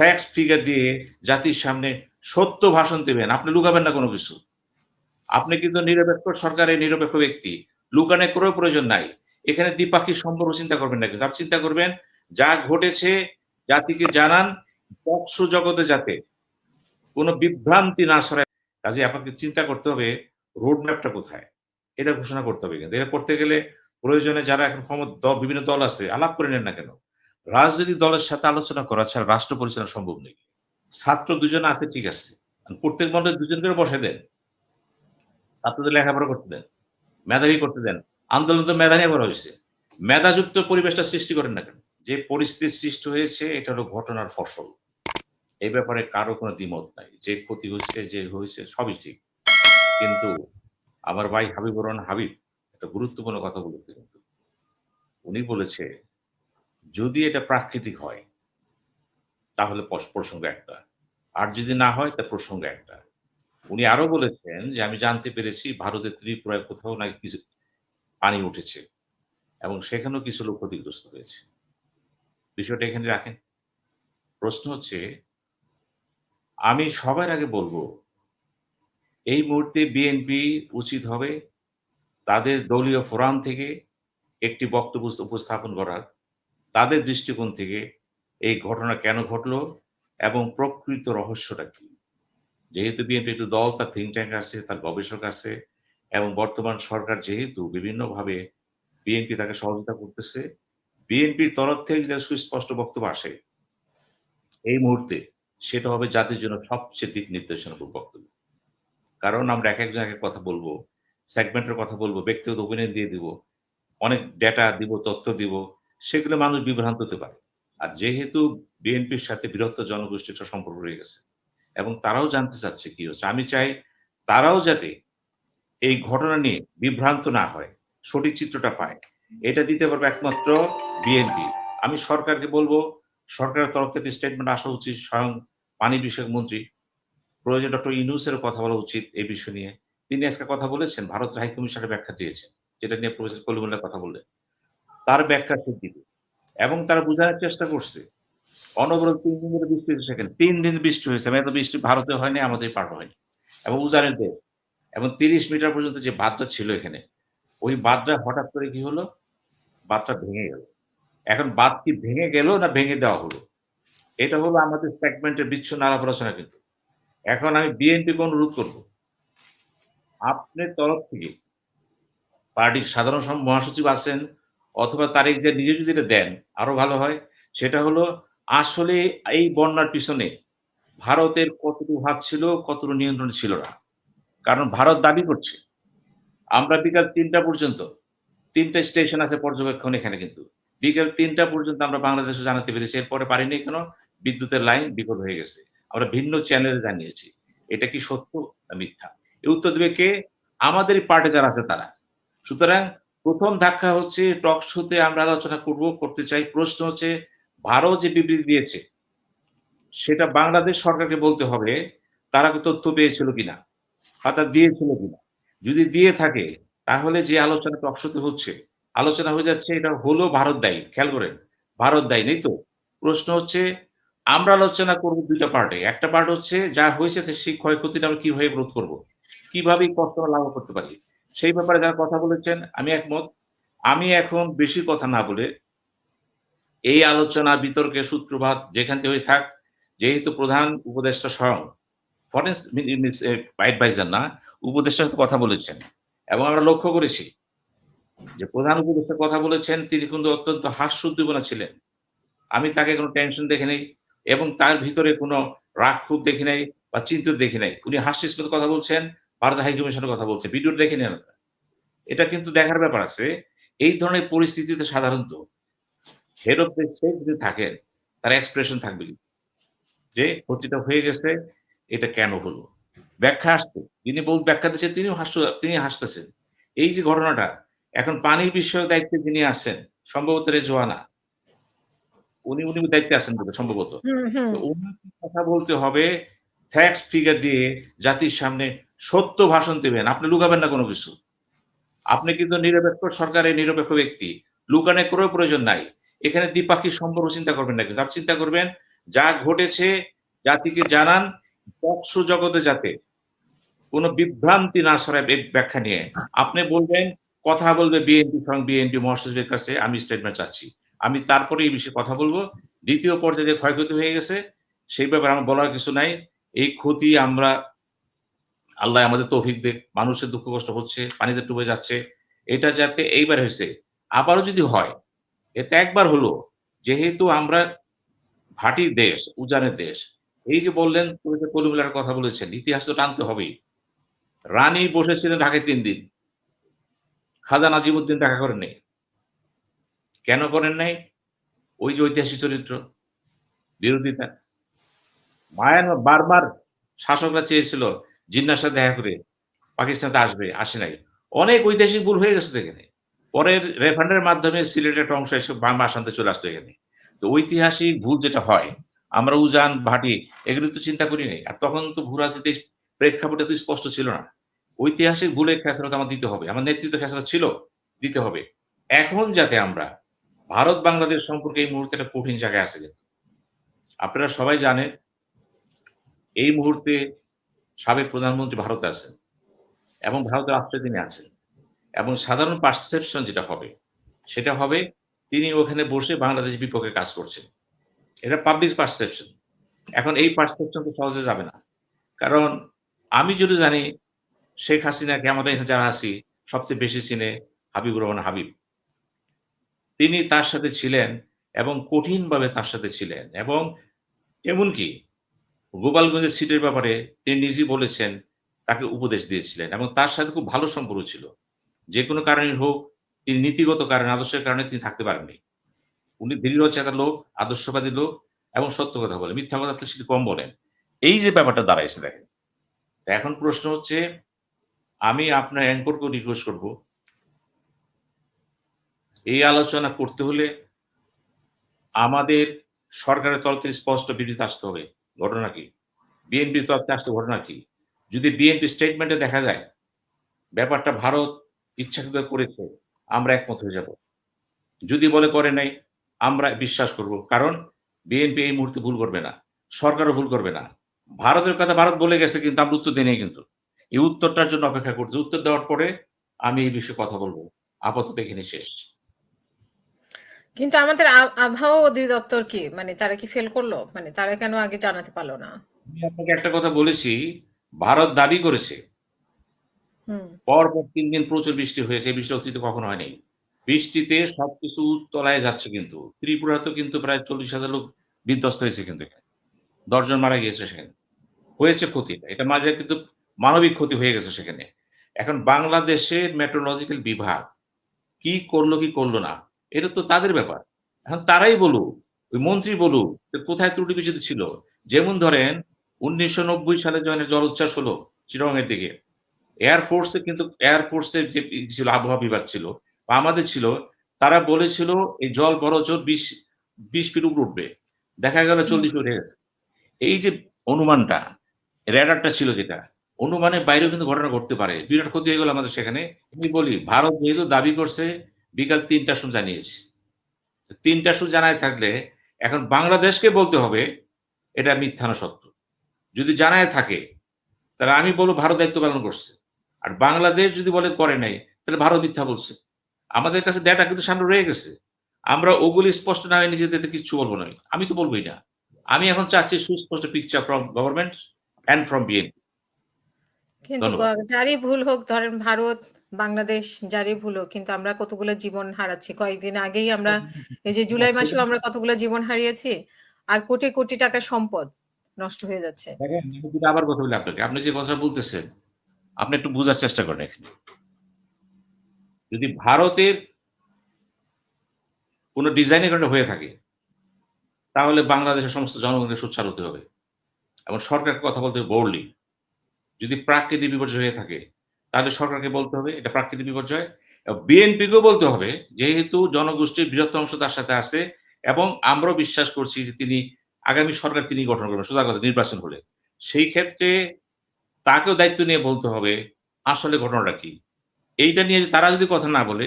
Fact figure দিয়ে জাতির সামনে সত্য ভাষণ দেবেন। আপনি লুকাবেন না কোনো কিছু। আপনি কিন্তু নিরপেক্ষ সরকারের নিরপেক্ষ ব্যক্তি। লুকানে কোনো প্রয়োজন নাই। এখানে দ্বিপাক্ষিক সম্পর্ক চিন্তা করবেন না কিন্তু। আপনি চিন্তা করবেন, যা ঘটেছে, জাতিকে জানান পক্ষ জগতে যাতে কোনো বিভ্রান্তি না ছড়ায়। কাজে আপনাকে চিন্তা করতে হবে রোড ম্যাপটা কোথায়? এটা ঘোষণা করতে হবে কিন্তু। এটা করতে গেলে প্রয়োজনে যারা এখন ক্ষমতা, বিভিন্ন দল আছে, আলাপ করে নেন না কেন? রাজনৈতিক দলের সাথে আলোচনা করা ছাড়া রাষ্ট্র পরিচালনা সম্ভব নেই। ছাত্র দুজন আছে, ঠিক আছে। প্রত্যেক মন্ডলে দুজন করে বসে দেন। ছাত্রদের লেখাপড়া করতে দেন, মেধাবী করতে দেন। আন্দোলন তো মেধা নিয়ে করা হয়েছে। মেধাযুক্ত পরিবেশটা সৃষ্টি করেন না কেন? যে পরিস্থিতি সৃষ্টি হয়েছে, এটা হলো ঘটনার ফসল। এই ব্যাপারে কারও কোনো দ্বিমত নাই। যে ক্ষতি হয়েছে, যে হয়েছে, সবই ঠিক। কিন্তু আমার ভাই হাবিবুর রহমান হাবিব একটা গুরুত্বপূর্ণ কথা বলেছে কিন্তু। উনি বলেছে যদি এটা প্রাকৃতিক হয়, তাহলে প্রসঙ্গ একটা। আর যদি না হয়, তা প্রসঙ্গ একটা। উনি আরও বলেছেন যে, আমি জানতে পেরেছি ভারতের ত্রিপুরায় কোথাও নাকি কিছু পানি উঠেছে এবং সেখানেও কিছু লোক ক্ষতিগ্রস্ত হয়েছে। বিষয়টা এখানে রাখেন। প্রশ্ন হচ্ছে, আমি সবার আগে বলব, এই মুহূর্তে বিএনপি উচিত হবে তাদের দলীয় ফোরাম থেকে একটি বক্তব্য উপস্থাপন করার। তাদের দৃষ্টিকোণ থেকে এই ঘটনা কেন ঘটলো এবং প্রকৃত রহস্যটা কি? যেহেতু বিএনপি একটু দল, তার থিঙ্ক ট্যাঙ্ক আছে, তার গবেষক আছে, এবং বর্তমান সরকার যেহেতু বিভিন্নভাবে বিএনপি তাকে সহযোগিতা করতেছে বিএনপির তরফ থেকে যদি সুস্পষ্ট বক্তব্য আসে, এই মুহূর্তে সেটা হবে জাতির জন্য সবচেয়ে দিক নির্দেশনামূলক বক্তব্য। কারণ আমরা এক একজন এক কথা বলব সেগমেন্টের কথা বলব, ব্যক্তিগত অভিনয় দিয়ে দিব, অনেক ডেটা দিব, তথ্য দিব সেগুলো মানুষ বিভ্রান্ত হতে পারে। আর যেহেতু বিএনপির সাথে বৃহত্তর জনগোষ্ঠীর একটা সম্পর্ক রয়ে গেছে এবং তারাও জানতে চাচ্ছে কি হচ্ছে। আমি চাই তারাও যাতে এই ঘটনা নিয়ে বিভ্রান্ত না হয়, সঠিক চিত্রটা পায়। এটা দিতে পারবে একমাত্র বিএনপি। আমি সরকারকে বলব, সরকারের তরফ থেকে স্টেটমেন্ট আসা উচিত, স্বয়ং পানি বিষয়ক মন্ত্রী। প্রয়োজন ডক্টর ইনুসের কথা বলা উচিত এই বিষয় নিয়ে। তিনি আজকে কথা বলেছেন, ভারতের হাই কমিশনের ব্যাখ্যা দিয়েছেন, যেটা নিয়ে প্রফেসর কলিমুল্লাহ কথা বললেন। তার ব্যাখ্যা সে দিবে। এবং তারা বোঝানোর চেষ্টা করছে, অনবরত তিন দিন ধরে বৃষ্টি হয়েছে সেখানে তিন দিন বৃষ্টি হয়েছে এত বৃষ্টি ভারতে হয়নি, আমাদের পার হয়নি। এবং উজানের দেশ। এবং তিরিশ মিটার পর্যন্ত যে বাঁধটা ছিল এখানে, ওই বাঁধটা হঠাৎ করে কি হলো? বাঁধটা ভেঙে গেল। এখন বাঁধ কি ভেঙে গেল না ভেঙে দেওয়া হলো? এটা হলো আমাদের সেগমেন্টের বিচ্ছিন্ন আলাপ আলোচনা কিন্তু। এখন আমি বিএনপিকে অনুরোধ করব, আপনার তরফ থেকে পার্টির সাধারণ মহাসচিব আছেন অথবা তারিখ যে নিজে যদি এটা দেন, আরও ভালো হয়। সেটা হলো আসলে এই বন্যার পিছনে ভারতের কতটুকু হাত ছিল, কতটুকু নিয়ন্ত্রণ ছিল না। কারণ ভারত দাবি করছে, আমরা বিকাল তিনটা পর্যন্ত, তিনটা স্টেশন আছে পর্যবেক্ষণ এখানে কিন্তু। বিকেল তিনটা পর্যন্ত আমরা বাংলাদেশে জানাতে পেরেছি, এরপরে পারিনি কেন? বিদ্যুতের লাইন বিকল হয়ে গেছে। আমরা ভিন্ন চ্যানেলে জানিয়েছি, এটা কি সত্য মিথ্যা? এই উত্তর দেবে কে? আমাদের পার্টি যারা আছে তারা। সুতরাং প্রথম ধাক্কা হচ্ছে টক শোতে আমরা আলোচনা করব, করতে চাই। প্রশ্ন হচ্ছে, ভারত যে বিবৃতি দিয়েছে, সেটা বাংলাদেশ সরকারকে বলতে হবে, তারা তথ্য পেয়েছিল কিনা, বা দিয়েছিল কিনা। যদি দিয়ে থাকে, তাহলে যে আলোচনা টক শোতে হচ্ছে, আলোচনা হয়ে যাচ্ছে, এটা হলো ভারত দায়ী। খেয়াল করেন, ভারত দায়ী, নেই তো? প্রশ্ন হচ্ছে, আমরা আলোচনা করব দুইটা পার্টে একটা পার্ট হচ্ছে, যা হয়েছে সেই ক্ষয়ক্ষতিটা আমরা কীভাবে রোধ করব? কীভাবে কষ্ট লাভ করতে পারি? সেই ব্যাপারে যারা কথা বলেছেন, আমি একমত। আমি এখন বেশি কথা না বলে এই আলোচনা বিতর্কের সূত্রপাত যেখান থেকে থাক, যেহেতু প্রধান উপদেষ্টা স্বয়ং ফরেন অ্যাডভাইজার না, উপদেষ্টার সাথে কথা বলেছেন। এবং আমরা লক্ষ্য করেছি যে প্রধান উপদেষ্টা কথা বলেছেন, তিনি কিন্তু অত্যন্ত হাস্যোদ্দীপনা ছিলেন। আমি তাকে কোনো টেনশন দেখে নেই এবং তার ভিতরে কোনো রাগ ক্ষোভ দেখি নাই বা চিন্তিত দেখি নাই। উনি হাস্যস্মিত কথা বলছেন ভারত হাই কমিশনের কথা বলছে। ভিডিও দেখে নেন এটা কিন্তু দেখার ব্যাপার আছে এই ধরনের পরিস্থিতিতে সাধারণত হেড অফ দ্য স্টেট যদি থাকেন তার এক্সপ্রেশন থাকবে? যে ক্ষতিটা হয়ে গেছে এটা কেন হলো? ব্যাখ্যা আসছে। যিনি বল ব্যাখ্যা দিচ্ছেন তিনিও হাস্য তিনি হাসতেছেন। এই যে ঘটনাটা এখন পানির বিষয়ে দায়িত্বে যিনি আসছেন সম্ভবত রেজওয়ানা। উনি উনি দায়িত্বে আছেন সম্ভবত। কথা বলতে হবে? ফ্যাক্ট ফিগার দিয়ে জাতির সামনে সত্য ভাষণ দেবেন। আপনি লুকাবেন না কোনো কিছু। আপনি কিন্তু নিরপেক্ষ সরকারের নিরপেক্ষ ব্যক্তি। লুকানে কোনো প্রয়োজন নাই। এখানে দ্বিপাক্ষিক সম্পর্ক চিন্তা করবেন না কিন্তু। আপনি চিন্তা করবেন, যা ঘটেছে, জাতিকে জানান বক্স জগতে যাতে কোনো বিভ্রান্তি না ছড়ায় ব্যাখ্যা নিয়ে। আপনি বলবেন, কথা বলবে বিএনপি সঙ্গে বিএনপি মহাসচিবের কাছে, আমি স্টেটমেন্ট চাচ্ছি। আমি তারপরে এই বিষয়ে কথা বলব। দ্বিতীয় পর্যায়ে ক্ষয়ক্ষতি হয়ে গেছে, সেই ব্যাপারে আমার বলার কিছু নাই। এই ক্ষতি আমরা আল্লাহ আমাদের তৌফিক দেখ, মানুষের দুঃখ কষ্ট হচ্ছে, পানিতে ডুবে যাচ্ছে। এটা যাতে এইবার হয়েছে, আবারও যদি হয় এটা একবার হলো, যেহেতু আমরা ভাটি দেশ, উজানের দেশ, এই যে বললেন কলিমুলার কথা বলেছেন, ইতিহাস তো টানতে হবেই। রানী বসেছিলেন ঢাকায় তিন দিন, খাজা নাজিমুদ্দিন দেখা করেন নাই। কেন করেন নাই? ওই যে ঐতিহাসিক চরিত্র, বিরোধিতা। মায়ানমার বারবার শাসকরা চেয়েছিল জিন্নার সাথে দেখা করে পাকিস্তানতে আসবে, আসে নাই। অনেক ঐতিহাসিক ভুল হয়ে গেছে এখানে। পরের রেফান্ডের মাধ্যমে সিলেটের একটা অংশ এসে বাম আসামতে চলে আসতো এখানে। তো ঐতিহাসিক ভুল যেটা হয়, আমরা উজান, ভাটি, এগুলো তো চিন্তা করি নাই। আর তখন তো ভূরাজনীতি প্রেক্ষাপটে তো স্পষ্ট ছিল না। ঐতিহাসিক ভুলের খেসারত আমার দিতে হবে। আমার নেতৃত্ব খেসারত ছিল, দিতে হবে। এখন যাতে আমরা ভারত বাংলাদেশ সম্পর্কে এই মুহূর্তে একটা কঠিন জায়গায় আছে। আপনারা সবাই জানেন, এই মুহূর্তে সাবেক প্রধানমন্ত্রী ভারতে আছেন এবং ভারতের রাষ্ট্রে তিনি আছেন। এবং সাধারণ পারসেপশন যেটা হবে, সেটা হবে তিনি ওখানে বসে বাংলাদেশ বিপক্ষে কাজ করছেন। এটা পাবলিক পারসেপশন এখন এই পারসেপশন তো সহজে যাবে না। কারণ আমি যদি জানি শেখ হাসিনাকে আমাদের এখানে যারা আছি, সবচেয়ে বেশি চিনে হাবিবুর রহমান হাবিব। তিনি তার সাথে ছিলেন এবং কঠিনভাবে তার সাথে ছিলেন এবং এমনকি গোপালগঞ্জের সিটের ব্যাপারে তিনি নিজেই বলেছেন, তাকে উপদেশ দিয়েছিলেন এবং তার সাথে খুব ভালো সম্পর্ক ছিল। যে কোনো কারণে হোক, তিনি নীতিগত কারণে, আদর্শের কারণে তিনি থাকতে পারেননি। উনি দৃঢ় চেতা লোক, আদর্শবাদী লোক এবং সত্য কথা বলেন মিথ্যা কথা সেটি কম বলেন। এই যে ব্যাপারটা দাঁড়াইছে দেখেন এখন প্রশ্ন হচ্ছে, আমি আপনার অ্যাঙ্করকে রিকোয়েস্ট করব, এই আলোচনা করতে হলে আমাদের সরকারের তরফ থেকে স্পষ্ট বিবৃতি আসতে হবে। ঘটনা কি? বিএনপির তরফ আসতে ঘটনা কি? যদি বিএনপি স্টেটমেন্টে দেখা যায়, ব্যাপারটা ভারত ইচ্ছাকৃত করেছে, আমরা একমত হয়ে যাব। যদি বলে করে নাই, আমরা বিশ্বাস করব। কারণ বিএনপি এই মুহূর্তে ভুল করবে না। সরকারও ভুল করবে না। ভারতের কথা ভারত বলে গেছে, কিন্তু আমরা উত্তর দিই কিন্তু। এই উত্তরটার জন্য অপেক্ষা করছি। উত্তর দেওয়ার পরে আমি এই বিষয়ে কথা বলব। আপাতত এখানে শেষ। কিন্তু আমাদের আবহাওয়া অধিদপ্তর কি? মানে তারা কি ফেল করল? মানে তারা কেন আগে জানাতে পারল না? আমি আপনাকে একটা কথা বলেছি ভারত দাবি করেছে। পর পর তিন দিন প্রচুর বৃষ্টি হয়েছে বৃষ্টি অতীতে কখনো হয়নি। বৃষ্টিতে সবকিছু তলায় যাচ্ছে কিন্তু। ত্রিপুরা তো কিন্তু প্রায় চল্লিশ হাজার লোক বিধ্বস্ত হয়েছে কিন্তু এখানে। দশজন মারা গিয়েছে সেখানে। হয়েছে ক্ষতি এটা মাঝে কিন্তু মানবিক ক্ষতি হয়ে গেছে সেখানে। এখন বাংলাদেশের মেট্রোলজিক্যাল বিভাগ কি করল কি করল না এটা তো তাদের ব্যাপার। এখন তারাই বলুক, ওই মন্ত্রী বলুক কোথায় ত্রুটি বিচ্যুতি ছিল। যেমন ধরেন, উনিশশো নব্বই সালে যখন জল উচ্ছ্বাস হলো চিরঙের দিকে এয়ারফোর্সে কিন্তু এয়ারফোর্সের যে ছিল, আবহাওয়া বিভাগ ছিল, বা আমাদের ছিল, তারা বলেছিল, এই জল বড় জোর বিশ বিশ ফিট উপরে উঠবে। দেখা গেল চল্লিশ উঠে গেছে। এই যে অনুমানটা রেডারটা ছিল যেটা, অনুমানের বাইরেও কিন্তু ঘটনা ঘটতে পারে। বিরাট ক্ষতি হয়ে গেল আমাদের সেখানে। আমি বলি, ভারত যেহেতু দাবি করছে বিকাল তিনটার সময় জানিয়েছি। তিনটার সময় জানায় থাকলে এখন বাংলাদেশকে বলতে হবে এটা মিথ্যা না সত্য। যদি জানায় থাকে তাহলে আমি বলব ভারত দায়িত্ব পালন করছে। আর বাংলাদেশ যদি বলে করে নাই তাহলে ভারত মিথ্যা বলছে। আমাদের কাছে ডেটা কিন্তু সামনে রয়ে গেছে। আমরা ওগুলি স্পষ্ট না হয়ে নিজেদের কিচ্ছু বলব না। আমি তো বলবোই না। আমি এখন চাচ্ছি সুস্পষ্ট picture from government and from BNP কিন্তু যারই ভুল হোক ধরেন ভারত বাংলাদেশ জারি ভুল কিন্তু আমরা কতগুলো জীবন হারাচ্ছি? কয়েকদিন আগেই আমরা এই যে জুলাই মাসেও আমরা কতগুলো জীবন হারিয়েছি আর কোটি কোটি টাকার সম্পদ নষ্ট হয়ে যাচ্ছে। যদি আবার কথা বলি আপনাকে। আপনি যে কথা বলতেছেন আপনি একটু বোঝার চেষ্টা করেন এখানে। যদি ভারতের কোন ডিজাইনের কারণে হয়ে থাকে তাহলে বাংলাদেশের সমস্ত জনগণের সোচ্চার হতে হবে। এবং সরকারকে কথা বলতে হবে বোল্ডলি যদি প্রাকৃতিক বিপর্যয় হয়ে থাকে তাহলে সরকারকে বলতে হবে, এটা প্রাকৃতিক বিপর্যয়। বিএনপিকেও বলতে হবে, যেহেতু জনগোষ্ঠীর বৃহত্তম অংশ তার সাথে আছে এবং আমরাও বিশ্বাস করছি যে তিনি, আগামী সরকার তিনি গঠন করবেন, সোজা কথা, নির্বাচন হলে। সেই ক্ষেত্রে তাকেও দায়িত্ব নিয়ে বলতে হবে, আসলে ঘটনাটা কি? এইটা নিয়ে তারা যদি কথা না বলে,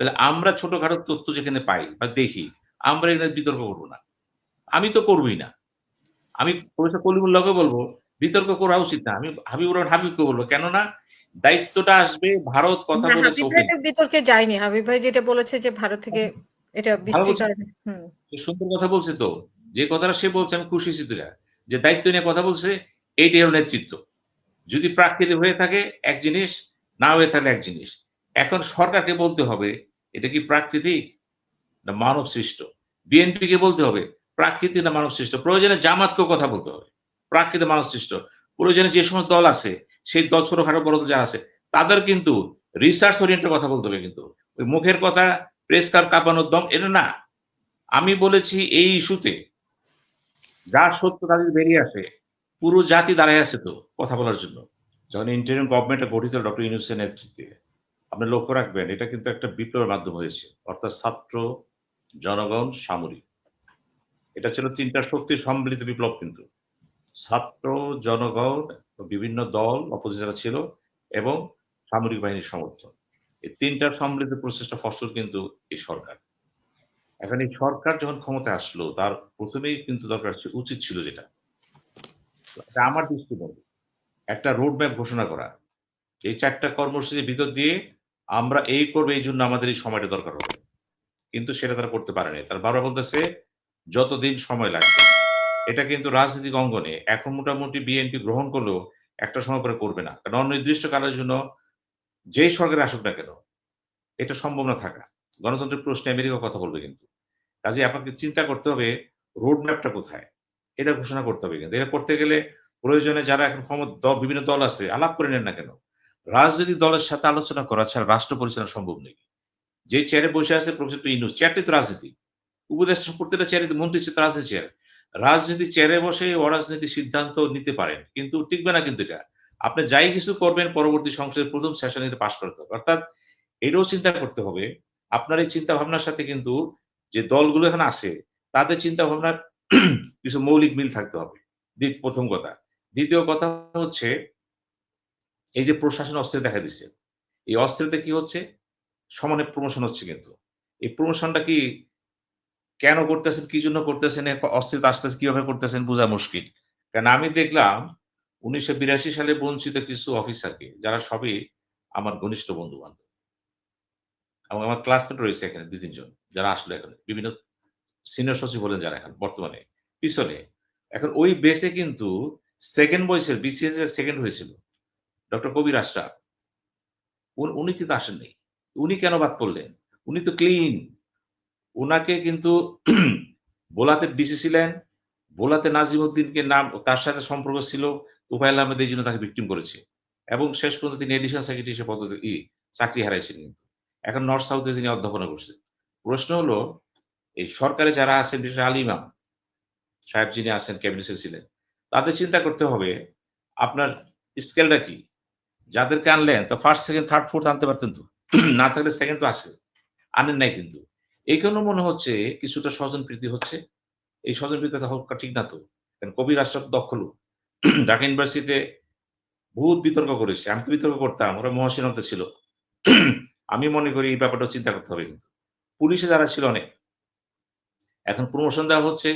তাহলে আমরা ছোটখাটো তথ্য যেখানে পাই বা দেখি, আমরা এখানে বিতর্ক করব না। আমি তো করবই না। আমি প্রফেসর কলিমুল্লাহকে বলব, বিতর্ক করা উচিত না। আমি হাবিবুর রহমান হাবিবকে বলব, কেননা দায়িত্বটা আসবে ভারত কথা তো বিতর্কে যায়নি। হাবিব ভাই যেটা বলেছে যে ভারত থেকে এটা সে সুন্দর কথা বলছে তো। যে কথাটা সে বলছে আমি খুশি চিত্রা যে দায়িত্ব নিয়ে কথা বলছে এইটাই হলো নেতৃত্ব। যদি প্রাকৃতিক হয়ে থাকে এক জিনিস না হয়ে থাকলে এক জিনিস। এখন সরকারকে বলতে হবে এটা কি প্রাকৃতিক না মানব সৃষ্ট? বিএনপি কে বলতে হবে প্রাকৃতিক না মানব সৃষ্ট? প্রয়োজনে জামাতকেও কথা বলতে হবে। প্রাকৃতিক মানব সৃষ্ট। প্রয়োজনে যে সমস্ত দল আছে সেই দল ছোটখাটো বড় যারা আছে, তাদের কিন্তু রিসার্চ ওরিয়েন্টেড কথা বলতে হবে কিন্তু। ওই মুখের কথা প্রেস কার কাঁপানোর দম, এটা না। আমি বলেছি এই ইস্যুতে যার সত্য তাদের বেরিয়ে আসে, পুরো জাতি দাঁড়ায় আছে তো কথা বলার জন্য। যখন ইন্টারিম গভর্নমেন্ট গঠিত ডক্টর ইউনুসের নেতৃত্বে, আপনি লক্ষ্য রাখবেন, এটা কিন্তু একটা বিপ্লবের মাধ্যম হয়েছে। অর্থাৎ ছাত্র, জনগণ, সামরিক। এটা ছিল তিনটা শক্তির সম্মিলিত বিপ্লব কিন্তু। ছাত্র, জনগণ বিভিন্ন দল অপোজিশন ছিল এবং সামরিক বাহিনীর সমর্থন এই তিনটার সম্মিলিত প্রচেষ্টা ফসল কিন্তু এই সরকার। এখন এই সরকার যখন ক্ষমতায় আসলো, তার প্রথমেই কিন্তু দরকার উচিত ছিল যেটা। আমার দৃষ্টিভঙ্গি। একটা রোড ম্যাপ ঘোষণা করা। এই চারটা কর্মসূচির ভিতর দিয়ে আমরা এই করব, এই জন্য আমাদের এই সময়টা দরকার হবে। কিন্তু সেটা তারা করতে পারেনি। তারা বারবার বলতেছে, যতদিন সময় লাগবে। এটা কিন্তু রাজনৈতিক অঙ্গনে এখন মোটামুটি বিএনপি গ্রহণ করলেও একটা সময় পরে করবে না। কারণ অনির্দিষ্ট কালের জন্য যেই সরকার আসুক না কেন, এটা সম্ভব না থাকা। গণতন্ত্রের প্রশ্নে আমেরিকা কথা বলবে কিন্তু। কাজে আপনাকে চিন্তা করতে হবে রোড ম্যাপটা কোথায়? এটা ঘোষণা করতে হবে কিন্তু। এটা করতে গেলে প্রয়োজনে যারা এখন ক্ষমতা দল, বিভিন্ন দল আছে, আলাপ করে নেন না কেন? রাজনৈতিক দলের সাথে আলোচনা করা ছাড়া রাষ্ট্র পরিচালনা সম্ভব নেই যে চেয়ারে বসে আছে প্রফেসর ইনুস চেয়ারটি তো রাজনীতি। উপদেষ্টা প্রত্যেকটা চেয়ারে মন্ত্রী চেয়ার রাজনীতি চেয়ারে বসে অরাজনীতি সিদ্ধান্ত নিতে পারেন, কিন্তু টিকবে না কিন্তু এটা। আপনি যাই কিছু করবেন, পরবর্তী সংসদের প্রথম সেশনে পাশ করতে হবে। অর্থাৎ এটাও চিন্তা করতে হবে, আপনার এই চিন্তা ভাবনার সাথে কিন্তু যে দলগুলো এখানে আছে, তাদের চিন্তা ভাবনার কিছু মৌলিক মিল থাকতে হবে। প্রথম কথা। দ্বিতীয় কথা হচ্ছে, এই যে প্রশাসন অস্থির দেখা দিচ্ছে, এই অস্থিরতা কি হচ্ছে? সমানে প্রমোশন হচ্ছে কিন্তু। এই প্রমোশনটা কি কেন করতেছেন, কি জন্য করতেছেন অস্থিরতা আসতেছে, কীভাবে করতেছেন, বোঝা মুশকিল। কারণ আমি দেখলাম উনিশশো বিরাশি সালে বঞ্চিত কিছু অফিসারকে, যারা সবই আমার ঘনিষ্ঠ বন্ধু বান্ধব এবং আমার ক্লাসমেট রয়েছে এখানে দুই, তিনজন, যারা আসলো এখানে, বিভিন্ন সিনিয়র সচিব হলেন যারা এখন, বর্তমানে, পিছনে। এখন ওই বেসে কিন্তু সেকেন্ড বয়সের বিসিএস এর সেকেন্ড হয়েছিল ডক্টর কবির আশরাফ। উনি কিন্তু আসেননি। উনি কেন বাদ পড়লেন? উনি তো ক্লিন ওনাকে কিন্তু বোলাতে ডিসি ছিলেন বোলাতে নাজিমুদ্দিনকে নাম তার সাথে সম্পর্ক ছিল তোফাইল আহমেদ এই জন্য তাকে ভিক্টিম করেছে। এবং শেষ পর্যন্ত তিনি এডিশনাল সেক্রেটারি হিসেবে পদ ই, চাকরি হারাইছেন কিন্তু। এখন নর্থ সাউথে তিনি অধ্যাপনা করছেন। প্রশ্ন হলো, এই সরকারে যারা আছেন, বিশেষ আলী ইমাম সাহেব যিনি আছেন, ক্যাবিনেট ছিলেন, তাদের চিন্তা করতে হবে, আপনার স্কেলটা কি? যাদেরকে আনলেন, তো ফার্স্ট সেকেন্ড থার্ড ফোর্থ আনতে পারতেন তো। না থাকলে সেকেন্ড তো আসে আনেন নাই কিন্তু। এই কারণে মনে হচ্ছে কিছুটা স্বজন প্রীতি হচ্ছে। এই স্বজন প্রীতি হওয়া ঠিক না তো। কারণ কবির আশরাফ লোক। ঢাকা ইউনিভার্সিটিতে বহুত বিতর্ক করেছে। আমি তো বিতর্ক করতাম, ওরা মহাসীনতে ছিল। আমি মনে করি এই ব্যাপারটা চিন্তা করতে হবে কিন্তু। পুলিশে যারা ছিল অনেক। এখন প্রমোশন দেওয়া হচ্ছে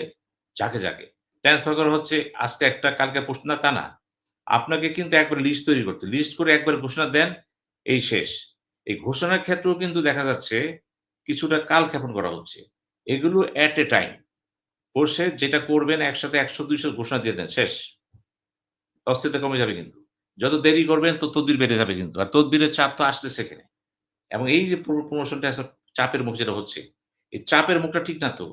যাকে যাকে। ট্রান্সফার করা হচ্ছে, আজকে একটা, কালকে প্রশ্ন তা না। আপনাকে কিন্তু একবার লিস্ট তৈরি করতে। লিস্ট করে একবার ঘোষণা দেন, এই শেষ। এই ঘোষণার ক্ষেত্রেও কিন্তু দেখা যাচ্ছে কিছুটা কাল ক্ষেপণ করা হচ্ছে। এগুলো এট এ টাইম বসে যেটা করবেন একসাথে একশো, দুইশো ঘোষণা দিয়ে দেন, শেষ। অস্থিরতা কমে যাবে কিন্তু। যত দেরি করবেন তো তদবির বেড়ে যাবে কিন্তু। আর তদবিরের চাপ তো আসতেছে এখানে। এবং এই যে প্রমোশনটা চাপের মুখ যেটা হচ্ছে, এই চাপের মুখটা ঠিক না তো।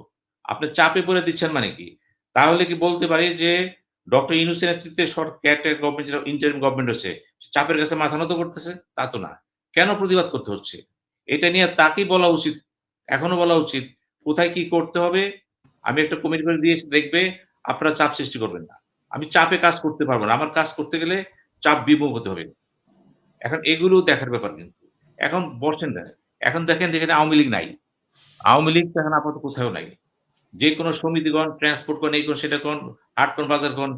আপনি চাপে পড়ে দিচ্ছেন মানে কি? তাহলে কি বলতে পারি যে, ডক্টর ইউনুসের নেতৃত্বে সরকার গভর্নমেন্ট যেটা ইন্টারিম গভর্নমেন্ট হচ্ছে চাপের কাছে মাথা নত করতেছে? তা তো না। কেন প্রতিবাদ করতে হচ্ছে? এটা নিয়ে তাকেই বলা উচিত এখনও বলা উচিত, কোথায় কি করতে হবে, আমি একটা কমিটি করে দিয়েছি দেখবে আপনারা চাপ সৃষ্টি করবেন না। আমি চাপে কাজ করতে পারব না, আমার কাজ করতে গেলে চাপ বিমুখ হতে হবে। এখন এগুলো দেখার ব্যাপার কিন্তু। এখন বসেন না, এখন দেখেন যেখানে আওয়ামী লীগ নাই। আওয়ামী লীগ তো এখন আপাতত কোথাও নাই। যে কোনো সমিতিগণ ট্রান্সপোর্ট কোন এই কোন সেটা কোন হাট কোন বাজার কোন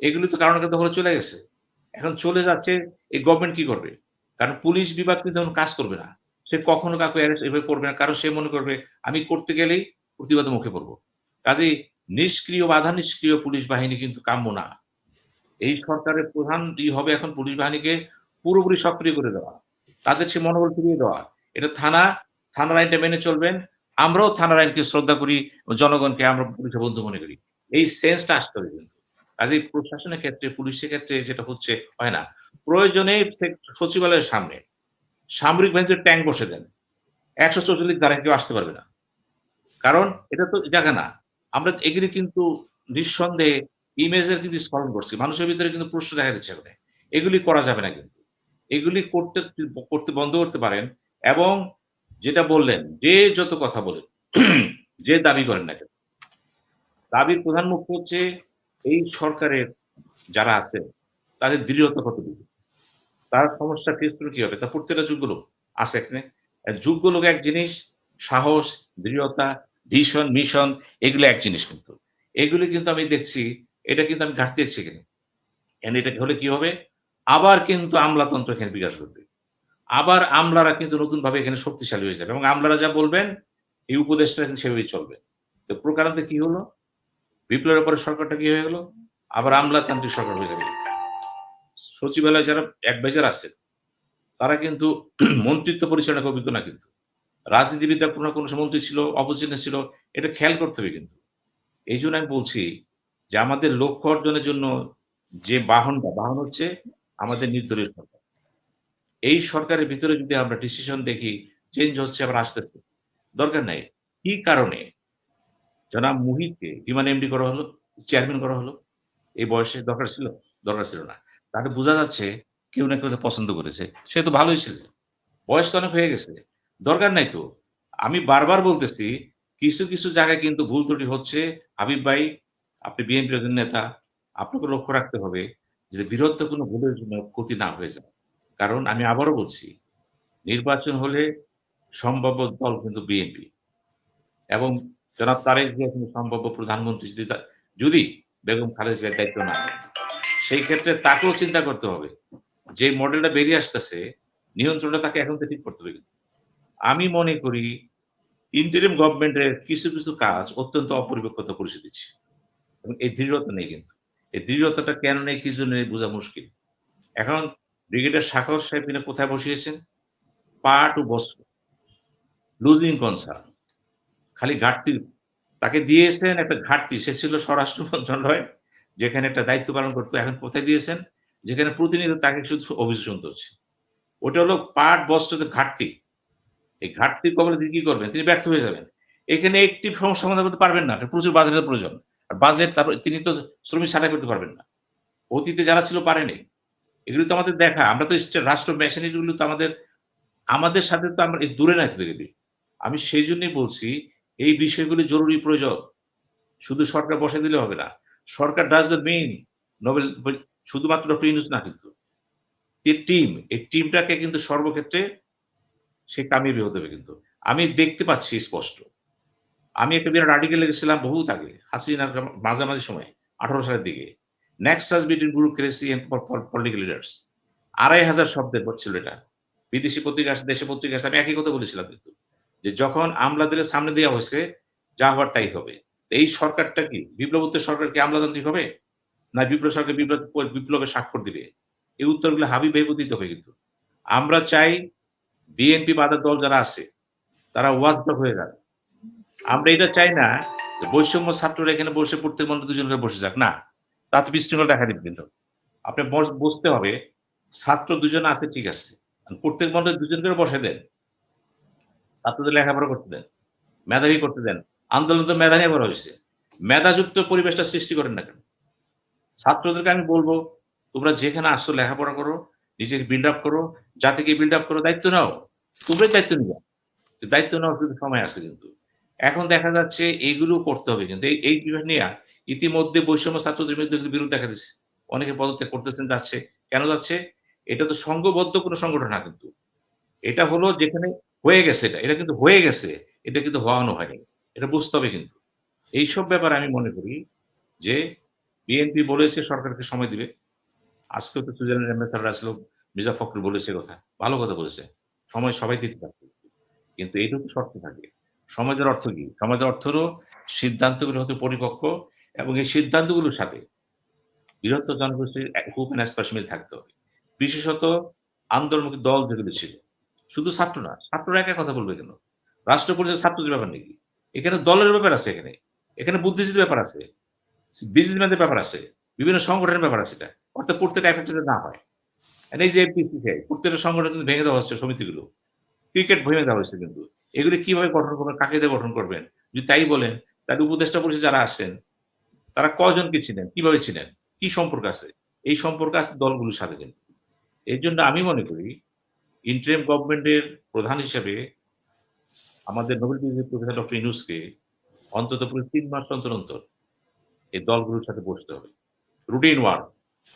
এগুলি তো কারণ দখলে চলে গেছে। এখন চলে যাচ্ছে, এই গভর্নমেন্ট কি করবে? কারণ পুলিশ বিভাগ কিন্তু কাজ করবে না। সে কখনো কাউকে অ্যারেস্ট এভাবে করবে না। কারণ সে মনে করবে, আমি করতে গেলেই প্রতিবাদ মুখে পড়ব। কাজেই নিষ্ক্রিয় বাধা নিষ্ক্রিয় পুলিশ বাহিনী কিন্তু কাম্য না। এই সরকারের প্রধান ই হবে এখন পুলিশ বাহিনীকে পুরোপুরি সক্রিয় করে দেওয়া। তাদের সে মনোবল ফিরিয়ে দেওয়া। এটা থানা থানার আইনটা মেনে চলবেন। আমরাও থানার আইনকে শ্রদ্ধা করি জনগণকে আমরা পুলিশের বন্ধু মনে করি। এই সেন্সটা আসতে হবে কিন্তু। কাজে প্রশাসনের ক্ষেত্রে, পুলিশের ক্ষেত্রে যেটা হচ্ছে, হয় না। প্রয়োজনে সচিবালয়ের সামনে সামরিক বাহিনীর ট্যাঙ্ক বসে দেন। একশো চৌচল্লিশ দ্বারা কেউ আসতে পারবে না। কারণ এটা তো জায়গা না। আমরা এগুলি কিন্তু নিঃসন্দেহে ইমেজের কিন্তু স্মরণ করছি। মানুষের ভিতরে কিন্তু প্রশ্ন দেখা দিচ্ছে এখানে। এগুলি করা যাবে না কিন্তু। এগুলি করতে করতে বন্ধ করতে পারেন এবং যেটা বললেন, যে যত কথা বলেন, যে দাবি করেন না কেন। দাবির প্রধান মুখ্য হচ্ছে এই সরকারের যারা আছে তাদের দৃঢ়তা কতটুকু? তার সমস্যা করে কি হবে? তা প্রত্যেকটা যুগ লোক আছে এখানে। যোগ্য লোক এক জিনিস, সাহস, দৃঢ়তা, ভীষণ, মিশন, এগুলো এক জিনিস কিন্তু। এগুলি কিন্তু আমি দেখছি, এটা কিন্তু আমি ঘাটতি দেখছি এখানে। And এটা হলে কি হবে? আবার কিন্তু আমলাতন্ত্র এখানে বিকাশ করবে আবার আমলারা কিন্তু নতুন ভাবে এখানে শক্তিশালী হয়ে যাবে এবং আমলারা যা বলবেন, এই উপদেশটা কিন্তু সেভাবেই চলবে। তো প্রকারান্তে কি হলো? বিপ্লবের পরে সরকারটা কি হয়ে গেল? আবার আমলাতান্ত্রিক সরকার হয়ে যাবে। সচিবালয়ে যারা বেজার আছে তারা কিন্তু মন্ত্রিত্ব পরিচালনা অভিজ্ঞ না কিন্তু। রাজনীতিবিদরা কোনো কোনো মন্ত্রী ছিল অপোজিশনে ছিল, এটা খেয়াল করতে হবে কিন্তু। এই জন্য আমি বলছি যে আমাদের লক্ষ্য অর্জনের জন্য যে বাহনটা, বাহন হচ্ছে আমাদের নির্দলীয় সরকার। এই সরকারের ভিতরে যদি আমরা ডিসিশন দেখি চেঞ্জ হচ্ছে, আবার আসতেছে, দরকার নাই। কি কারণে? জনাব মুহিতকে বিমান এমডি করা হলো চেয়ারম্যান করা হলো। এই বয়সে দরকার ছিল? দরকার ছিল না। তাহলে বোঝা যাচ্ছে কেউ না কেউ পছন্দ করেছে। সে তো ভালোই ছিল। বয়স তো অনেক হয়ে গেছে। দরকার নাই তো। আমি বারবার বলতেছি, কিছু কিছু জায়গায় কিন্তু ভুল ত্রুটি হচ্ছে। হাবিব ভাই, আপনি বিএনপি নেতা, আপনাকে লক্ষ্য রাখতে হবে যে বিরোধ কোনো ভুলের জন্য ক্ষতি না হয়ে যায়। কারণ আমি আবারও বলছি, নির্বাচন হলে সম্ভাব্য দল কিন্তু বিএনপি। এবং জনাব তারেক কিন্তু সম্ভাব্য প্রধানমন্ত্রী যদি যদি বেগম খালেদা দায়িত্ব না সেই ক্ষেত্রে তাকেও চিন্তা করতে হবে। যে মডেলটা বেরিয়ে আসতেছে, নিয়ন্ত্রণটা তাকে এখন থেকে ঠিক করতে হবে। আমি মনে করি ইন্টারিম গভর্নমেন্টের কিছু কিছু কাজ অত্যন্ত অপরিপক্কতা পরিচয় দিচ্ছে। এবং এই দৃঢ়তা নেই কিন্তু। এই দৃঢ়তাটা কেন নেই কি জন্য বোঝা মুশকিল। এখন ব্রিগেডিয়ার সাখর সাহেব কিনা কোথায় বসিয়েছেন? পা টু বস্ত্র লুজিং কনসার্ন খালি ঘাটতি। তাকে দিয়েছেন একটা ঘাটতি। সে ছিল স্বরাষ্ট্র মন্ত্রণালয় যেখানে একটা দায়িত্ব পালন করতো এখন কোথায় দিয়েছেন? যেখানে প্রতিনিয়ত তাকে শুধু অভিযোগ শুনতে হচ্ছে ওটা হলো পাট বস্ত্রতে ঘাটতি। এই ঘাটতির কবলে তিনি কি করবেন? তিনি ব্যর্থ হয়ে যাবেন। এখানে একটি সমস্যা সমাধান করতে পারবেন না। প্রচুর বাজেটের প্রয়োজন। আর বাজেট তারপর তিনি তো শ্রমিক ছাড়াই করতে পারবেন না। অতীতে যারা ছিল পারেনি। এগুলো তো আমাদের দেখা। আমরা তো রাষ্ট্র মেশিনারি গুলো তো আমাদের আমাদের সাথে তো আমরা দূরে রাখতে গেলি। আমি সেই জন্যই বলছি, এই বিষয়গুলি জরুরি প্রয়োজন। শুধু সরকার বসে দিলে হবে না। সরকার ডাজ দ্য মেইন নোবেল শুধুমাত্র ডক্টর ইউনুস না কিন্তু টিম এই টিমটাকে কিন্তু সর্বক্ষেত্রে সে কামিয়াবি হতে হবে কিন্তু। আমি দেখতে পাচ্ছি স্পষ্ট। আমি একটা বিরাট আর্টিকেল লিখেছিলাম বহুত আগে, হাসিনার মাঝামাঝি সময়, আঠারো সালের দিকে। Next nexus between bureaucracy and political leaders আড়াই হাজার শব্দের ছিল এটা। বিদেশি পত্রিকা আসে দেশে পত্রিকা আসে আমি একই কথা বলেছিলাম কিন্তু, যে যখন আমলাদের সামনে দেওয়া হয়েছে, যা হওয়ার তাই হবে। এই সরকারটা কি? বিপ্লবোত্তর সরকার কি আমলাতান্ত্রিক হবে? না বিপ্লব সরকার বিপ্লব বিপ্লবের স্বাক্ষর দিবে? এই উত্তরগুলো হাবি ভেবে হবে কিন্তু। আমরা চাই বিএনপি বাধার দল যারা আছে, তারা ওয়াজডক হয়ে যাক। আমরা এটা চাই না বৈষম্য ছাত্ররা এখানে বসে প্রত্যেক মন্ত্রী দুজন করে বসে যাক। না, তাতে বিশৃঙ্খলা দেখা দিবে কিন্তু। আপনি বস- বুঝতে হবে, ছাত্র দুজন আছে, ঠিক আছে। প্রত্যেক মন্ত্রী দুজন করে বসে দেন। ছাত্রদের লেখাপড়া করতে দেন, মেধাবী করতে দেন। আন্দোলন তো মেধা নিয়ে বড় হয়েছে। মেধাযুক্ত পরিবেশটা সৃষ্টি করেন না কেন? ছাত্রদেরকে আমি বলব, তোমরা যেখানে আসছো, লেখাপড়া করো, নিজেকে বিল্ড আপ করো, জাতিকে বিল্ড আপ করো, দায়িত্ব নাও। তোমরাই দায়িত্ব নিবা। দায়িত্ব নেওয়ার কিন্তু সময় আছে কিন্তু। এখন দেখা যাচ্ছে এইগুলো করতে হবে কিন্তু। এই বিষয় নিয়ে ইতিমধ্যে বৈষম্য ছাত্রদের বিরুদ্ধে কিন্তু বিরোধ দেখা দিচ্ছে। অনেকে পদত্যাগ করতেছেন, যাচ্ছে। কেন যাচ্ছে? এটা তো সংঘবদ্ধ কোনো সংগঠন না কিন্তু। এটা হলো যেখানে হয়ে গেছে এটা। এটা কিন্তু হয়ে গেছে। এটা কিন্তু হওয়ানো হয়নি। এটা বুঝতে হবে কিন্তু। এইসব ব্যাপারে আমি মনে করি যে বিএনপি বলেছে সরকারকে সময় দিবে। আজকে তো সুইজারল্যান্ড অ্যাম্বাসাডার আসলো, মির্জা ফখরুল বলেছে কথা, ভালো কথা বলেছে। সময় সবাই দিতে চাচ্ছে কিন্তু এইটুকু শর্ত থাকে। সমাজের অর্থ কি? সমাজের অর্থ হলো সিদ্ধান্তগুলো হতে পরিপক্ক এবং এই সিদ্ধান্তগুলোর সাথে বৃহত্তর জনগোষ্ঠীর হুপ অ্যান্ড অ্যাসপারেশন থাকতে হবে। বিশেষত আন্দোলনমুখী দল যেগুলো ছিল, শুধু ছাত্র না, ছাত্ররা একা কথা বলবে কেন? রাষ্ট্র পরিষদের ছাত্রদের ব্যাপার নাকি এখানে দলের ব্যাপার আছে এখানে। এখানে বুদ্ধিজীবীর ব্যাপার আছে। বিজনেসম্যানদের ব্যাপার আছে। বিভিন্ন সংগঠনের ব্যাপার আছে এটা। অর্থাৎ প্রত্যেকটা এফেক্টেড না হয়। এই যে এমপিসিসিআই প্রত্যেকটা সংগঠন কিন্তু ভেঙে দেওয়া হচ্ছে সমিতিগুলো। ক্রিকেট ভেঙে দেওয়া হচ্ছে কিন্তু। এগুলি কীভাবে গঠন করবেন, কাকে দিয়ে গঠন করবেন? যদি তাই বলেন, তাহলে উপদেষ্টা পরিষদ যারা আসছেন তারা কজনকে চিনেন? কীভাবে চিনেন? কি সম্পর্ক আছে? এই সম্পর্ক আছে দলগুলোর সাথে কিন্তু। এর জন্য আমি মনে করি ইন্টারিম গভর্নমেন্টের প্রধান হিসেবে আমাদের নোবেল প্রাইজের প্রফেসর ডক্টর ইনুসকে অন্তত পুরো তিন মাস অন্তর অন্তর এই দলগুলোর সাথে বসতে হবে। রুটিন ওয়ার্ক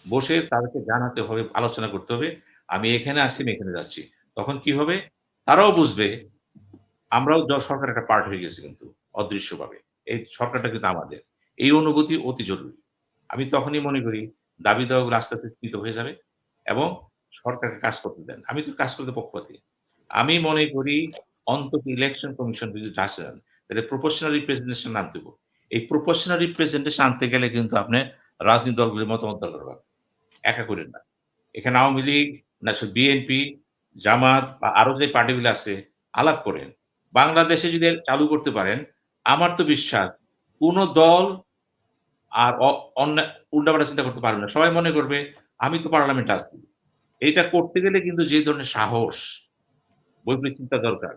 বসে তাদেরকে জানাতে হবে, আলোচনা করতে হবে। আমি এখানে আসছি আমি এখানে যাচ্ছি। তখন কি হবে? তারাও বুঝবে। আমরাও সরকার একটা পার্ট হয়ে গেছি কিন্তু, অদৃশ্যভাবে। এই সরকারটা কিন্তু আমাদের। এই অনুভূতি অতি জরুরি। আমি তখনই মনে করি, দাবি দেওয়াগুলো আস্তে আস্তে স্মৃত হয়ে যাবে এবং সরকারকে কাজ করতে দেন। আমি তো কাজ করতে পক্ষপাতি। আমি মনে করি অন্তত ইলেকশন কমিশন যদি তাহলে প্রফেশনাল রিপ্রেজেন্টেশন আনতে। এই প্রফেশনাল রিপ্রেজেন্টেশন আনতে গেলে কিন্তু আপনি রাজনৈতিক দলগুলির মতামত দরকার। একা করেন না। এখানে আওয়ামী লীগ না বিএনপি, জামাত বা আরও যে পার্টিগুলো আছে, আলাপ করেন। বাংলাদেশে যদি চালু করতে পারেন, আমার তো বিশ্বাস কোন দল আর অন্য, উল্টাপাল্টা চিন্তা করতে পারবে না। সবাই মনে করবে, আমি তো পার্লামেন্ট আছি। এইটা করতে গেলে কিন্তু যে ধরনের সাহস বৈপ্লবিক চিন্তা দরকার।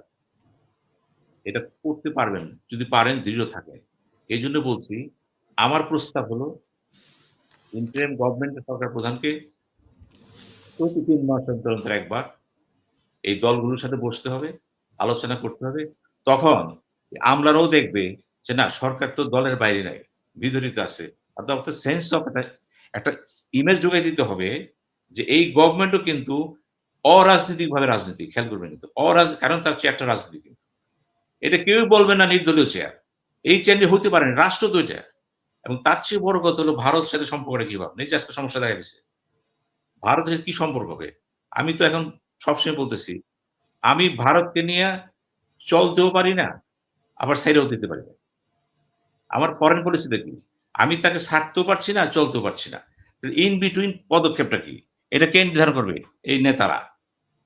এটা করতে পারবেন যদি পারেন দৃঢ় থাকেন। এই জন্য বলছি, আমার প্রস্তাব হলো ইন্টারিম গভর্নমেন্টের সরকার প্রধানকে প্রতি তিন মাস অন্তর অন্তর একবার এই দলগুলোর সাথে বসতে হবে, আলোচনা করতে হবে। তখন আমলারাও দেখবে যে না, সরকার তো দলের বাইরে নাই, বিধরিত আছে। অর্থাৎ সেন্স অফ একটা একটা ইমেজ ঢুকাই দিতে হবে যে এই গভর্নমেন্টও কিন্তু অরাজনৈতিক ভাবে রাজনীতি, খেয়াল করবেন কিন্তু, অরাজ, কারণ তার চেয়ে একটা রাজনীতি। এটা কেউ বলবে না নির্দলীয় চেয়ার এই চেয়ারটি হইতে পারে না, রাষ্ট্র তো এটা এবং তার চেয়ে বড় কথা হলো ভারতের সাথে সম্পর্কটা কি ভাবনা? এই যে আজকে সমস্যা দেখা দিচ্ছে ভারতের কি সম্পর্ক হবে? আমি তো এখন সবসময় বলতেছি আমি ভারতকে নিয়ে চলতেও পারি না আবার সাইডেও দিতে পারি না। আমার ফরেন পলিসিতে কি? আমি তাকে ছাড়তেও পারছি না চলতেও পারছি না। ইন বিটুইন পদক্ষেপটা কি? এটা কে নির্ধারণ করবে? এই নেতারা।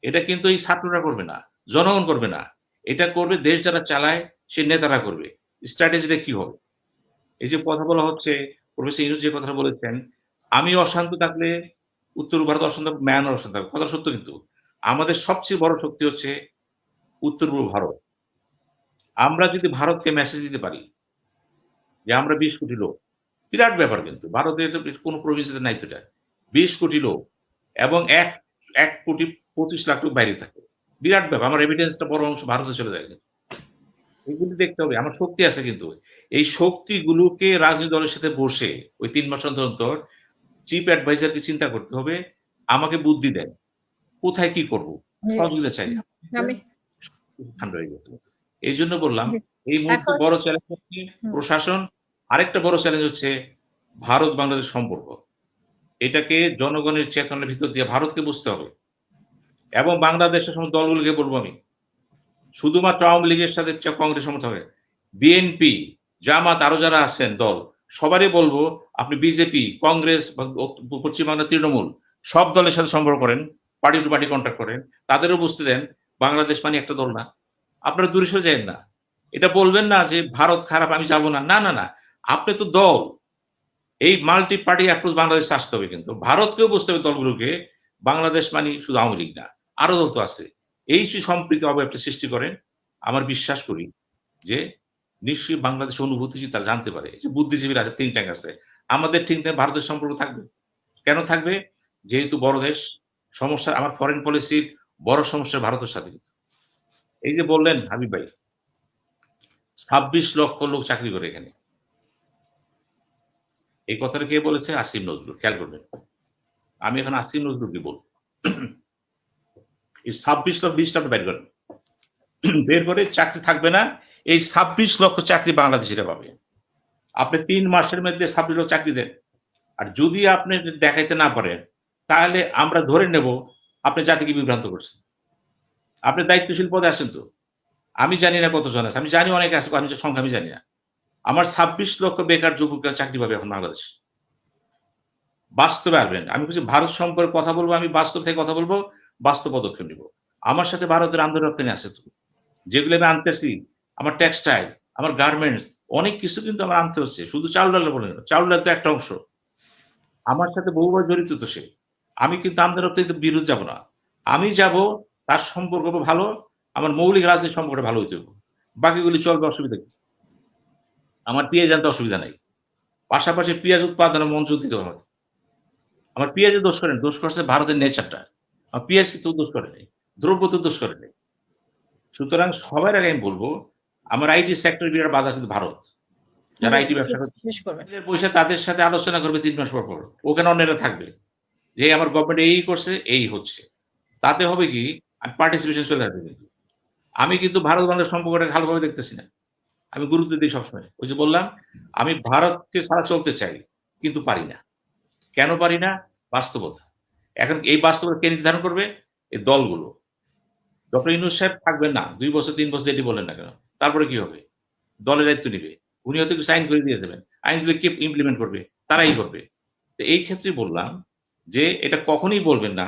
এটা কিন্তু এই ছাত্ররা করবে না জনগণ করবে না। এটা করবে, দেশ যারা চালায়, সে নেতারা করবে। স্ট্র্যাটেজিটা কি হবে? এই যে কথা বলা হচ্ছে প্রফেসর ইনুজ যে কথা বলেছেন, আমি অশান্ত থাকলে উত্তর ভারত অশান্ত ম্যান অশান্ত থাকবে। কথা সত্য কিন্তু। আমাদের সবচেয়ে বড় শক্তি হচ্ছে উত্তর পূর্ব ভারত। আমরা যদি ভারতকে মেসেজ দিতে পারি, যে আমরা বিশ কোটি লোক, বিরাট ব্যাপার কিন্তু। ভারতের কোনো প্রভিন্সিতে নাই তো এটা। বিশ কোটি লোক এবং এক এক কোটি পঁচিশ লাখ লোক বাইরে থাকে। বিরাট ব্যাপার আমার এভিডেন্সটা বড় অংশ ভারতে চলে যায় এগুলি দেখতে হবে আমার শক্তি আছে কিন্তু। এই শক্তিগুলোকে রাজনৈতিক দলের সাথে বসে ওই তিন মাস অন্তর অন্তর চিফ অ্যাডভাইজারকে চিন্তা করতে হবে আমাকে বুদ্ধি দেন কোথায় কি করব? সহযোগিতা চাই। ঠান্ডা হয়ে গেছে। এই জন্য বললাম এই মুহূর্তে বড় চ্যালেঞ্জ হচ্ছে প্রশাসন আরেকটা বড় চ্যালেঞ্জ হচ্ছে ভারত বাংলাদেশ সম্পর্ক। এটাকে জনগণের চেতনার ভিতর দিয়ে ভারতকে বুঝতে হবে। এবং বাংলাদেশের সমস্ত দলগুলোকে বলব আমি। শুধুমাত্র আওয়ামী লীগের সাথে কংগ্রেস হবে বিএনপি জামাত, আরও যারা আছেন দল, সবারই বলব, আপনি বিজেপি কংগ্রেস পশ্চিমবাংলা তৃণমূল, সব দলের সাথে সম্পর্ক করেন পার্টি টু পার্টি কন্ট্যাক্ট করেন তাদেরও বুঝতে দেন, বাংলাদেশ মানে একটা দল না। আপনারা দূরে সরে যাবেন না। এটা বলবেন না যে ভারত খারাপ, আমি যাব না। না না না। আপনি তো দল। এই মাল্টি পার্টি অ্যাপ্রোচ বাংলাদেশে আসতে হবে কিন্তু। ভারতকেও বুঝতে হবে দলগুলোকে বাংলাদেশ মানে শুধু আওয়ামী লীগ না, আরও দল তো আছে। এই যে সম্প্রীতি অবয়বটা সৃষ্টি করেন, আমার বিশ্বাস করি যে নিশ্চয়ই বাংলাদেশ অনুভূতি যদি তারা জানতে পারে। যে বুদ্ধিজীবীরা আছে থিঙ্ক ট্যাঙ্ক আছে, আমাদের থিঙ্ক ট্যাঙ্ক ভারতের সম্পর্ক থাকবে। কেন থাকবে? যেহেতু বড় দেশ, সমস্যা, আমার ফরেন পলিসির বড় সমস্যা ভারতের সাথে। এই যে বললেন হাবিব ভাই, ছাব্বিশ লক্ষ লোক চাকরি করে এখানে। এই কথাটা কে বলেছে? আসিম নজরুল, খেয়াল করবেন। আমি এখন আসিম নজরুলকে বলব। এই ছাব্বিশ লক্ষ লিস্ট আপনি বের করেন। বের করে চাকরি থাকবে না, এই ছাব্বিশ লক্ষ চাকরি বাংলাদেশিরা পাবে। আপনি তিন মাসের মধ্যে ছাব্বিশ লক্ষ চাকরি দেন। আর যদি আপনি দেখাইতে না পারেন, তাহলে আমরা ধরে নেব, আপনি জাতিকে বিভ্রান্ত করছেন। আপনি দায়িত্বশীল পদে আছেন তো। আমি জানি না কতজন আছে। আমি জানি অনেক আছে, আমি সংখ্যা আমি জানি না। আমার ছাব্বিশ লক্ষ বেকার যুবকরা চাকরি পাবে এখন বাংলাদেশে। বাস্তবে আসবেন। আমি বলছি, ভারত সম্পর্কে কথা বলব, আমি বাস্তব থেকে কথা বলব, বাস্তব পদক্ষেপ নিব। আমার সাথে ভারতের রপ্তানি আছে তো? যেগুলো আমি আনতেছি, আমার টেক্সটাইল আমার গার্মেন্টস অনেক কিছু কিন্তু আমার আনতে হচ্ছে। শুধু চাউল ডাল বলে চাউল ডাল তো একটা অংশ। আমার সাথে বহুবার জড়িত তো সে। আমি কিন্তু রপ্তানিতে বিরুদ্ধে যাব না। আমি যাব, তার সম্পর্ক ভালো, আমার মৌলিক রাজনীতি সম্পর্ক ভালো হইতে হবে। বাকিগুলি চলবে অসুবিধা কি? আমার পেঁয়াজ আনতে অসুবিধা নাই। পাশাপাশি পেঁয়াজ উৎপাদনের মঞ্জুর দিতে হবে আমার পেঁয়াজে দোষ করেন দোষ করছে ভারতের নেচারটা। আমার পেঁয়াজ কিন্তু দোষ করে নেই দ্রব্য তো দোষ করে নেই। সুতরাং সবার আগে আমি বলব আমার আইটি সেক্টর বিরাট বাধা কিন্তু ভারত। যারা আইটি ব্যবসা করছে পয়সা তাদের সাথে আলোচনা করবে তিন মাস পর পর। ওখানে অন্যরা থাকবে। যে আমার গভর্নমেন্ট এই করছে এই হচ্ছে। তাতে হবে কি পার্টিসিপেশন চলে আসবে কিন্তু। আমি কিন্তু ভারত বাংলাদেশ সম্পর্কটা ভালোভাবে দেখতেছি না। আমি গুরুত্ব দিই সবসময়। ওই যে বললাম আমি ভারতকে ছাড়া চলতে চাই কিন্তু পারি না। কেন পারি না? বাস্তবতা। এখন এই বাস্তবতা কে নির্ধারণ করবে? এই দলগুলো। ডক্টর ইনুস সাহেব থাকবেন না, দুই বছর, তিন বছর যেটি বলেন না কেন? তারপরে কি হবে? দলের দায়িত্ব নিবে। উনি হয়তো সাইন করে দিয়ে দেবেন আইন দিলে কে ইমপ্লিমেন্ট করবে? তারাই করবে। তো এই ক্ষেত্রে বললাম যে এটা কখনই বলবেন না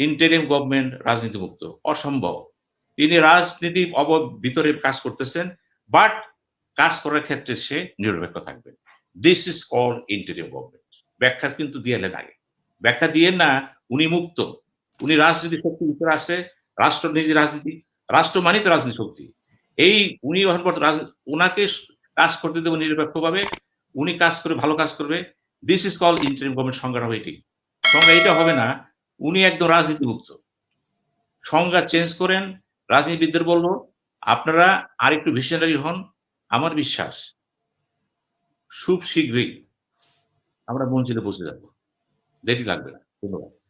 ইন্টারিম গভর্নমেন্ট রাজনীতি মুক্ত অসম্ভব। তিনি রাজনীতি অব ভিতরে কাজ করতেছেন বাট কাজ করার ক্ষেত্রে সে নিরপেক্ষ থাকবে this is call interim government ব্যাখ্যা কিন্তু দিয়ে আগে। ব্যাখ্যা দিয়ে না, উনি মুক্ত। উনি রাজনীতি শক্তির ভিতরে আছে রাষ্ট্র নিজে রাজনীতি, রাষ্ট্র মানিত রাজনীতি শক্তি। এই উনি উনাকে কাজ করতে দেবো নিরপেক্ষভাবে। উনি কাজ করে, ভালো কাজ করবে। This is call interim government সংজ্ঞা হবে এটি। সংজ্ঞা এটা হবে না, উনি একদম রাজনীতি মুক্ত সংজ্ঞা চেঞ্জ করেন, রাজনীতিবিদদের বলব আপনারা আর একটু ভিশনারি হন, আমার বিশ্বাস, খুব শীঘ্রই আমরা মঞ্চিলে বসে যাব। দেরি লাগবে না ধন্যবাদ।